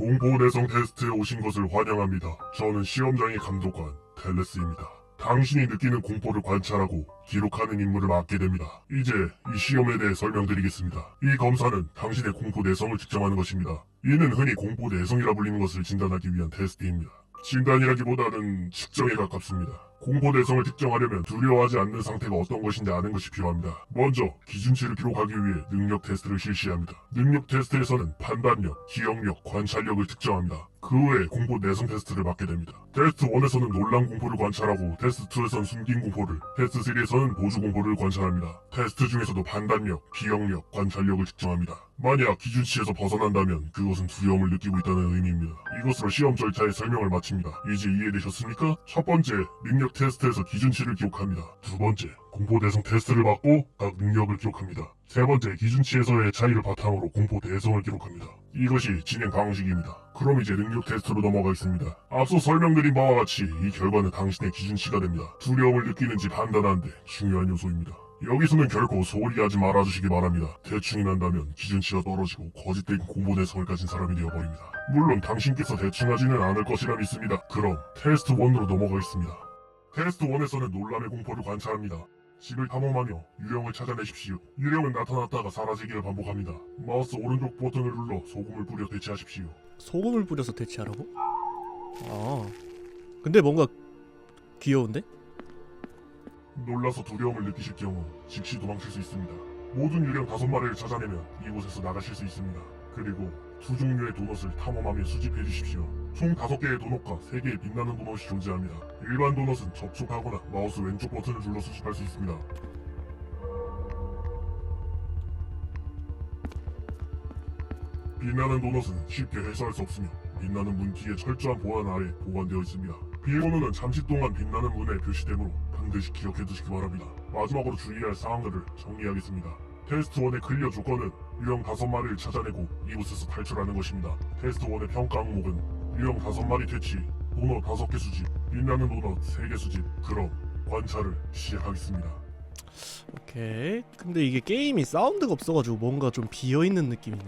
공포 내성 테스트에 오신 것을 환영합니다. 저는 시험장의 감독관 텔레스입니다. 당신이 느끼는 공포를 관찰하고 기록하는 임무를 맡게 됩니다. 이제 이 시험에 대해 설명드리겠습니다. 이 검사는 당신의 공포 내성을 측정하는 것입니다. 이는 흔히 공포 내성이라 불리는 것을 진단하기 위한 테스트입니다. 진단이라기보다는 측정에 가깝습니다. 공포 내성을 특정하려면 두려워하지 않는 상태가 어떤 것인지 아는 것이 필요합니다. 먼저 기준치를 기록하기 위해 능력 테스트를 실시합니다. 능력 테스트에서는 판단력, 기억력, 관찰력을 특정합니다. 그 후에 공포 내성 테스트를 받게 됩니다. 테스트 1에서는 놀란 공포를 관찰하고 테스트 2에서는 숨긴 공포를, 테스트 3에서는 보조 공포를 관찰합니다. 테스트 중에서도 판단력, 기억력, 관찰력을 측정합니다. 만약 기준치에서 벗어난다면 그것은 두려움을 느끼고 있다는 의미입니다. 이것으로 시험 절차의 설명을 마칩니다. 이제 이해되셨습니까? 첫 번째, 능력 테스트에서 기준치를 기록합니다. 두 번째, 공포 대성 테스트를 받고 각 능력을 기록합니다. 세 번째, 기준치에서의 차이를 바탕으로 공포 대성을 기록합니다. 이것이 진행 방식입니다. 그럼 이제 능력 테스트로 넘어가겠습니다. 앞서 설명드린 바와 같이 이 결과는 당신의 기준치가 됩니다. 두려움을 느끼는지 판단하는데 중요한 요소입니다. 여기서는 결코 소홀히 하지 말아주시기 바랍니다. 대충이 난다면 기준치가 떨어지고 거짓된 공포 내성을 가진 사람이 되어버립니다. 물론 당신께서 대충 하지는 않을 것이라 믿습니다. 그럼 테스트 1으로 넘어가겠습니다. 테스트 1에서는 논란의 공포를 관찰합니다. 집을 탐험하며 유령을 찾아내십시오. 유령은 나타났다가 사라지기를 반복합니다. 마우스 오른쪽 버튼을 눌러 소금을 뿌려 대체하십시오. 소금을 뿌려서 대체하라고? 아 근데 뭔가 귀여운데? 놀라서 두려움을 느끼실 경우 즉시 도망칠 수 있습니다. 모든 유령 다섯 마리를 찾아내면 이곳에서 나가실 수 있습니다. 그리고 두 종류의 도넛을 탐험하며 수집해 주십시오. 총 다섯 개의 도넛과 세 개의 빛나는 도넛이 존재합니다. 일반 도넛은 접촉하거나 마우스 왼쪽 버튼을 눌러 수집할 수 있습니다. 빛나는 도넛은 쉽게 회수할 수 없으며 빛나는 문 뒤에 철저한 보안 아래 보관되어 있습니다. 비밀번호는 잠시 동안 빛나는 문에 표시되므로 반드시 기억해 두시기 바랍니다. 마지막으로 주의할 사항들을 정리하겠습니다. 테스트 1의 클리어 조건은 유형 5마리를 찾아내고 이곳에서 탈출하는 것입니다. 테스트 1의 평가 항목은 유형 5마리 퇴치, 도넛 5개 수집, 빛나는 도넛 3개 수집, 그럼 관찰을 시작하겠습니다. 오케이 근데 이게 게임이 사운드가 없어가지고 뭔가 좀 비어있는 느낌이네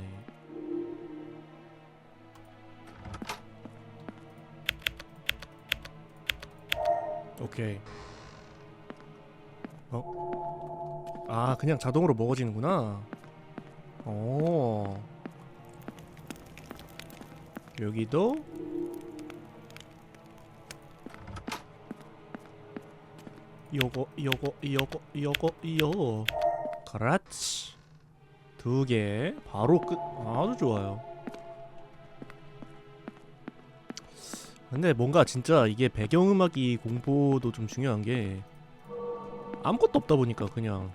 오케이. 어? 아 그냥 자동으로 먹어지는구나. 오. 여기도? 요거 요거 요거 요거 요. 그렇지. 두 개. 바로 끝. 아주 좋아요 근데 뭔가 진짜 이게 배경음악이 공포도 좀 중요한 게 아무것도 없다 보니까 그냥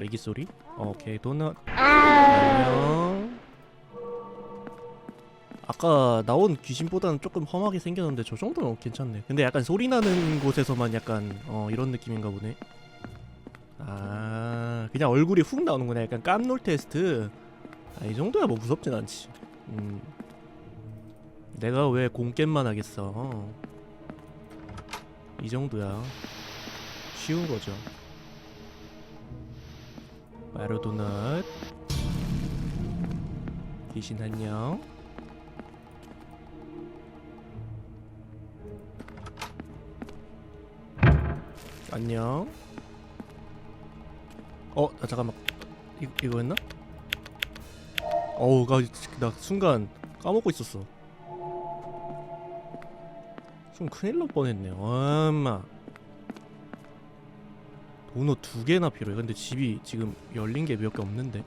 애기 소리 오케이 도넛 안녕 아까 나온 귀신보다는 조금 험하게 생겼는데 저 정도는 괜찮네. 근데 약간 소리 나는 곳에서만 약간 어 이런 느낌인가 보네. 아 그냥 얼굴이 훅 나오는구나. 약간 깜놀 테스트. 아, 이 정도야 뭐 무섭진 않지. 음. 내가 왜 공겜만 하겠어. 이 정도야. 쉬운 거죠. 마루 도넛. 귀신 안녕. 안녕. 어, 아, 잠깐만. 이, 이거 했나? 어우, 나, 나 순간 까먹고 있었어. 좀 큰일 날 뻔했네. 엄마. 도넛 두 개나 필요해. 근데 집이 지금 열린 게 몇 개 없는데.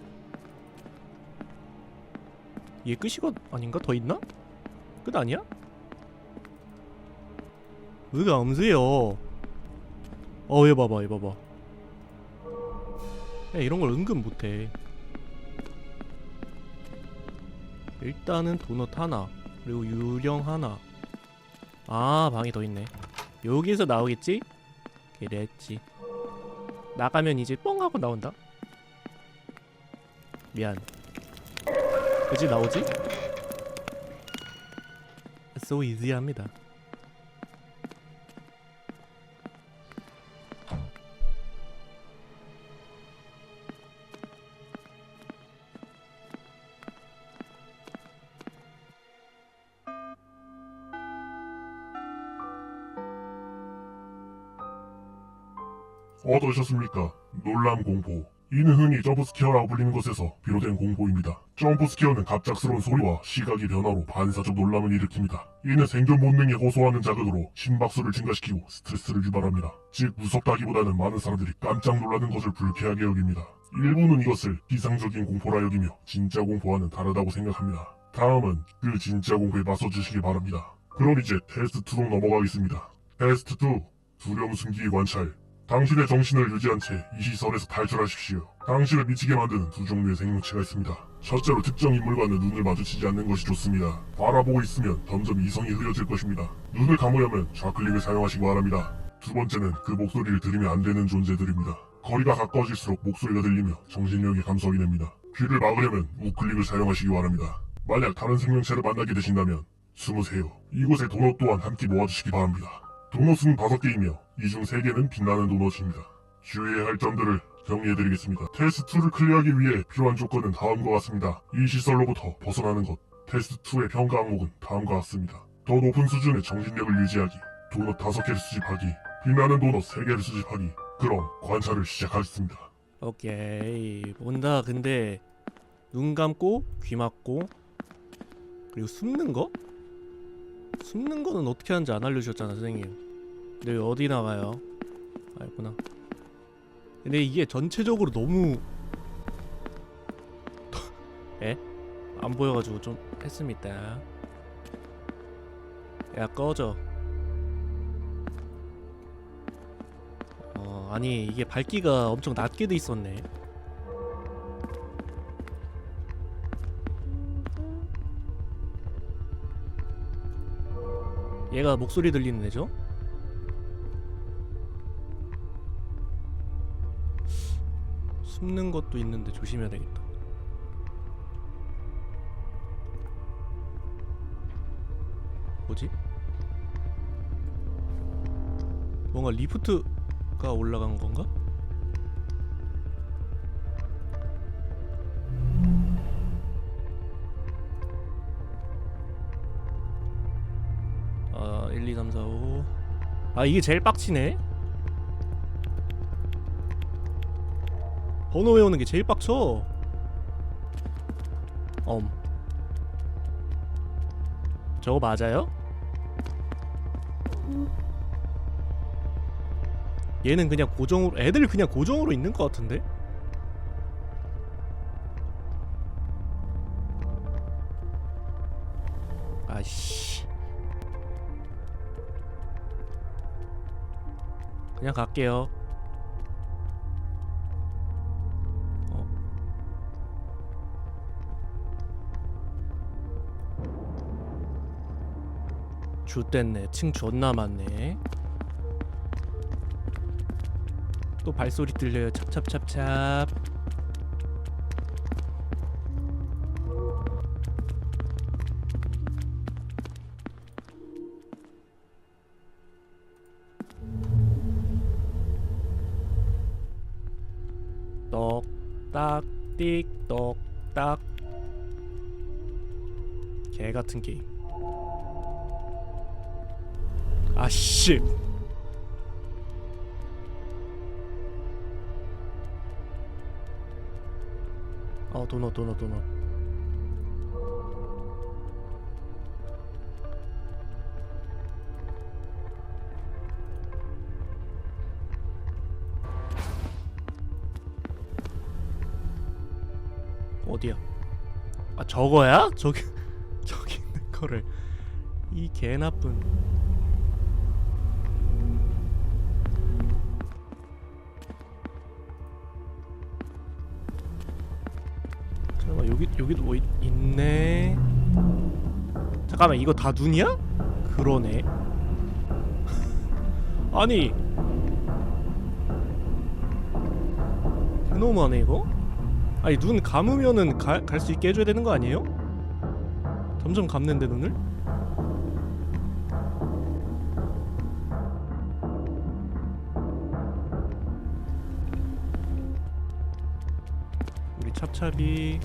얘 끝이가 아닌가? 더 있나? 끝 아니야? 왜가 암세요? 어, 얘 봐봐, 얘 봐봐. 야, 이런 걸 은근 못해. 일단은 도넛 하나, 그리고 유령 하나. 아, 방이 더 있네. 여기서 나오겠지? 그랬지. 나가면 이제 뻥 하고 나온다. 미안. 그지 나오지? So easy합니다. 어떠셨습니까? 놀람 공포. 이는 흔히 점프스퀘어라고 불리는 것에서 비롯된 공포입니다. 점프스퀘어는 갑작스러운 소리와 시각의 변화로 반사적 놀람을 일으킵니다. 이는 생존 본능에 호소하는 자극으로 심박수를 증가시키고 스트레스를 유발합니다. 즉 무섭다기보다는 많은 사람들이 깜짝 놀라는 것을 불쾌하게 여깁니다. 일부는 이것을 비상적인 공포라 여기며 진짜 공포와는 다르다고 생각합니다. 다음은 그 진짜 공포에 맞서주시기 바랍니다. 그럼 이제 테스트 2로 넘어가겠습니다. 테스트 2 두려움 숨기기 관찰 당신의 정신을 유지한 채 이 시설에서 탈출하십시오. 당신을 미치게 만드는 두 종류의 생명체가 있습니다. 첫째로 특정 인물과는 눈을 마주치지 않는 것이 좋습니다. 바라보고 있으면 점점 이성이 흐려질 것입니다. 눈을 감으려면 좌클릭을 사용하시기 바랍니다. 두 번째는 그 목소리를 들으면 안 되는 존재들입니다. 거리가 가까워질수록 목소리가 들리며 정신력이 감소하게 됩니다. 귀를 막으려면 우클릭을 사용하시기 바랍니다. 만약 다른 생명체를 만나게 되신다면 숨으세요. 이곳에 도넛 또한 함께 모아주시기 바랍니다. 도넛은 다섯 개이며 이중세 개는 빛나는 도넛입니다. 주의해야 할 점들을 정리해드리겠습니다. 테스트 2를 클리어하기 위해 필요한 조건은 다음과 같습니다. 이 시설로부터 벗어나는 것. 테스트 2의 평가 항목은 다음과 같습니다. 더 높은 수준의 정신력을 유지하기. 도넛 다섯 개를 수집하기. 빛나는 도넛 세 개를 수집하기. 그럼 관찰을 시작하겠습니다. 오케이 뭔다 근데 눈 감고 귀 막고 그리고 숨는 거? 숨는 거는 어떻게 하는지 안 알려주셨잖아 선생님 근데 여기 어디 나가요? 알구나 근데 이게 전체적으로 너무 에? 안 보여가지고 좀 했습니다 야 꺼져 어 아니 이게 밝기가 엄청 낮게 돼 있었네 얘가 목소리 들리는 애죠? 숨는 것도 있는데 조심해야 되겠다 뭐지? 뭔가 리프트가 올라간 건가? 아, 1, 2, 3, 4, 5. 아, 이게 제일 빡치네. 번호 외우는 게 제일 빡쳐. 엄. 저거 맞아요? 얘는 그냥 고정으로 애들 그냥 고정으로 있는 것 같은데? 아씨 그냥 갈게요 좆됐네. 층 존나 많네. 또 발소리 들려요. 찹찹찹찹. 똑딱 띡 똑딱. 개 같은 게임 아씨. 어 도넛 도넛 도넛. 어디야? 아 저거야? 저기 저기 있는 거를. 이 개 나쁜 여기 여기도 뭐 있, 있네. 잠깐만 이거 다 눈이야? 그러네. 아니 너무하네 이거. 아니 눈 감으면은 갈 수 있게 해줘야 되는 거 아니에요? 점점 감는데 눈을? 우리 찹찹이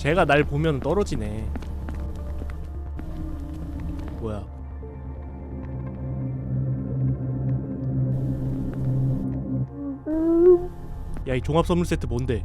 제가 날 보면 떨어지네 뭐야? 야 이 종합 선물 세트 뭔데?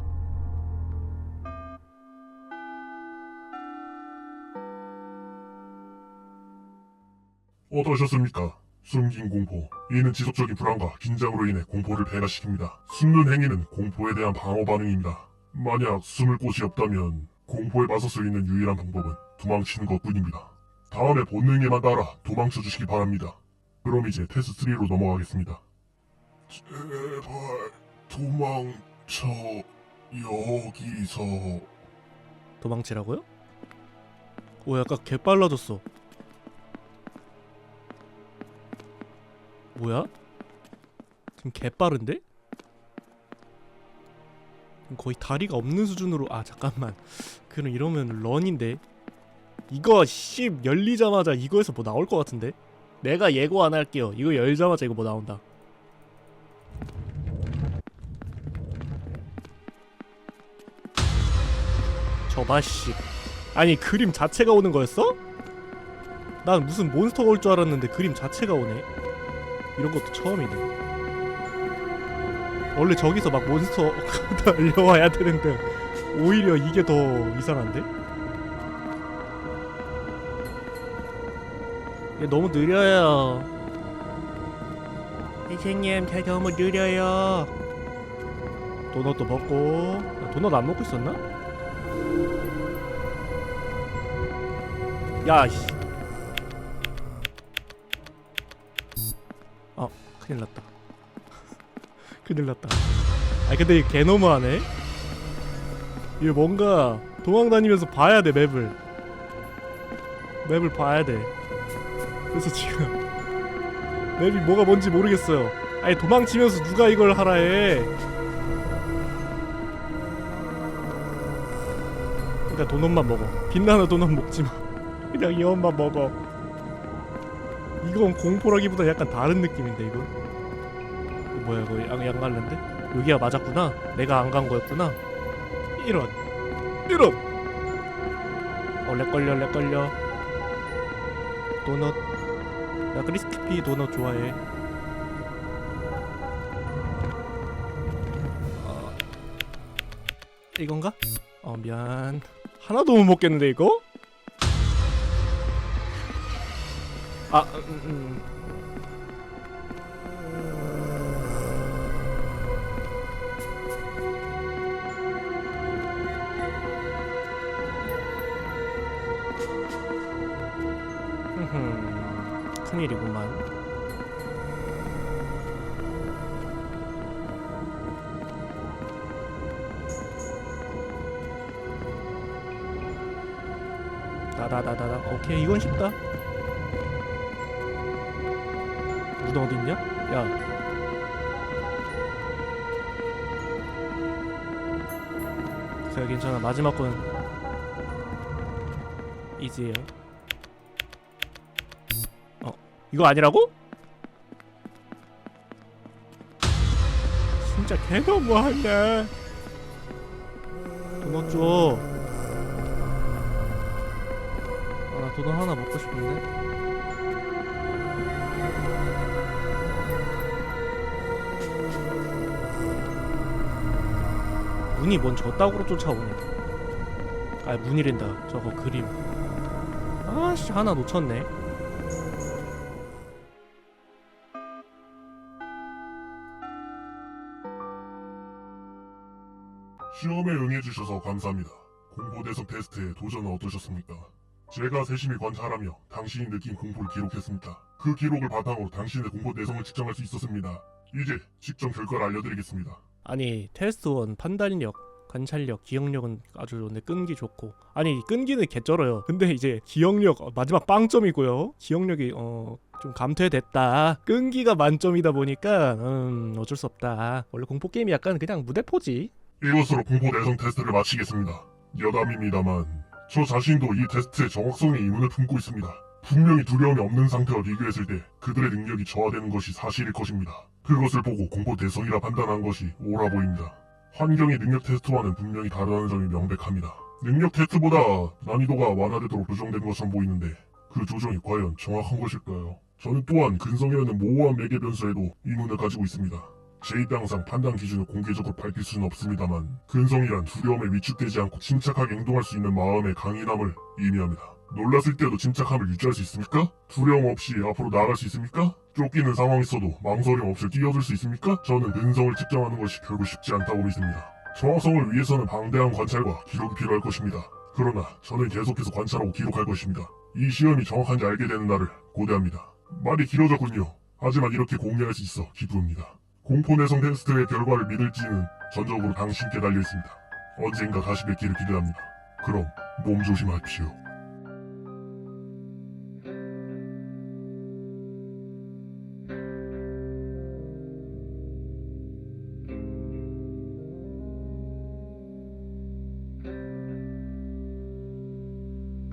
어떠셨습니까? 숨긴 공포. 이는 지속적인 불안과 긴장으로 인해 공포를 배가시킵니다. 숨는 행위는 공포에 대한 방어 반응입니다. 만약 숨을 곳이 없다면 공포에 맞설 수 있는 유일한 방법은 도망치는 것뿐입니다. 다음에 본능에만 따라 도망쳐 주시기 바랍니다. 그럼 이제 테스트 3로 넘어가겠습니다. 제발 도망쳐 여기서 도망치라고요? 오 약간 개 빨라졌어. 뭐야? 지금 개 빠른데? 거의 다리가 없는 수준으로 아 잠깐만. 그럼 이러면 런인데. 이거 씨 열리자마자 이거에서 뭐 나올 것 같은데? 내가 예고 안 할게요. 이거 열자마자 이거 뭐 나온다. 저봐 씨. 아니 그림 자체가 오는 거였어? 난 무슨 몬스터가 올 줄 알았는데 그림 자체가 오네. 이런 것도 처음이네. 원래 저기서 막 몬스터 달려와야 되는데 오히려 이게 더 이상한데? 이게 너무 느려요. 선생님, 저 너무 느려요. 도넛도 먹고 아, 도넛 안 먹고 있었나? 야, 씨. 아, 큰일 났다. 큰일 났다. 아, 근데 이게 개 너무하네. 이게 뭔가 도망 다니면서 봐야 돼 맵을. 맵을 봐야 돼. 그래서 지금 맵이 뭐가 뭔지 모르겠어요. 아니 도망치면서 누가 이걸 하라 해. 그러니까 도넛만 먹어. 빛나는 도넛 먹지 마. 그냥 이것만 먹어. 이건 공포라기보다 약간 다른 느낌인데 이거. 뭐야 이거 양, 양갈래인데? 여기가 맞았구나. 내가 안 간 거였구나. 이런 이런. 어 렉걸려 렉걸려. 도넛. 나 크리스피 도넛 좋아해. 어, 이건가? 어 미안. 하나도 못 먹겠는데 이거? 아, 음, 음. 큰일이구만. 다다다다다. 오케이, 이건 쉽다. 문 어딨냐? 야. 그래 괜찮아 마지막 건 이지예요. 이거 아니라고? 진짜 개 너무하네. 도넛 줘. 아 나 도넛 하나 먹고 싶은데. 문이 뭔 저따구로 쫓아오네. 아 문이랜다. 저거 그림. 아씨 하나 놓쳤네. 시험에 응해주셔서 감사합니다. 공포 대성 테스트의 도전은 어떠셨습니까? 제가 세심히 관찰하며 당신이 느낀 공포를 기록했습니다. 그 기록을 바탕으로 당신의 공포 내성을 측정할 수 있었습니다. 이제 측정 결과를 알려드리겠습니다. 아니 테스트 원 판단력, 관찰력, 기억력은 아주 좋은데 끈기 좋고 아니 끈기는 개쩔어요. 근데 이제 기억력 어, 마지막 빵점이고요. 기억력이 어. 좀 감퇴됐다. 끈기가 만점이다 보니까 음 어쩔 수 없다. 원래 공포 게임이 약간 그냥 무대포지. 이것으로 공포 내성 테스트를 마치겠습니다. 여담입니다만 저 자신도 이 테스트의 정확성에 의문을 품고 있습니다. 분명히 두려움이 없는 상태와 비교했을 때 그들의 능력이 저하되는 것이 사실일 것입니다. 그것을 보고 공포 대성이라 판단한 것이 옳아 보입니다. 환경의 능력 테스트와는 분명히 다르다는 점이 명백합니다. 능력 테스트보다 난이도가 완화되도록 조정된 것처럼 보이는데 그 조정이 과연 정확한 것일까요? 저는 또한 근성이라는 모호한 매개 변수에도 의문을 가지고 있습니다. 제 입장상 판단 기준을 공개적으로 밝힐 수는 없습니다만 근성이란 두려움에 위축되지 않고 침착하게 행동할 수 있는 마음의 강인함을 의미합니다. 놀랐을 때도 침착함을 유지할 수 있습니까? 두려움 없이 앞으로 나아갈 수 있습니까? 쫓기는 상황에서도 망설임 없이 뛰어들 수 있습니까? 저는 근성을 측정하는 것이 결국 쉽지 않다고 믿습니다. 정확성을 위해서는 방대한 관찰과 기록이 필요할 것입니다. 그러나 저는 계속해서 관찰하고 기록할 것입니다. 이 시험이 정확한지 알게 되는 날을 고대합니다. 말이 길어졌군요. 하지만 이렇게 공개할 수 있어 기쁩니다. 공포 내성 테스트의 결과를 믿을지는 전적으로 당신께 달려 있습니다. 언젠가 다시 뵙기를 기대합니다. 그럼 몸 조심하십시오.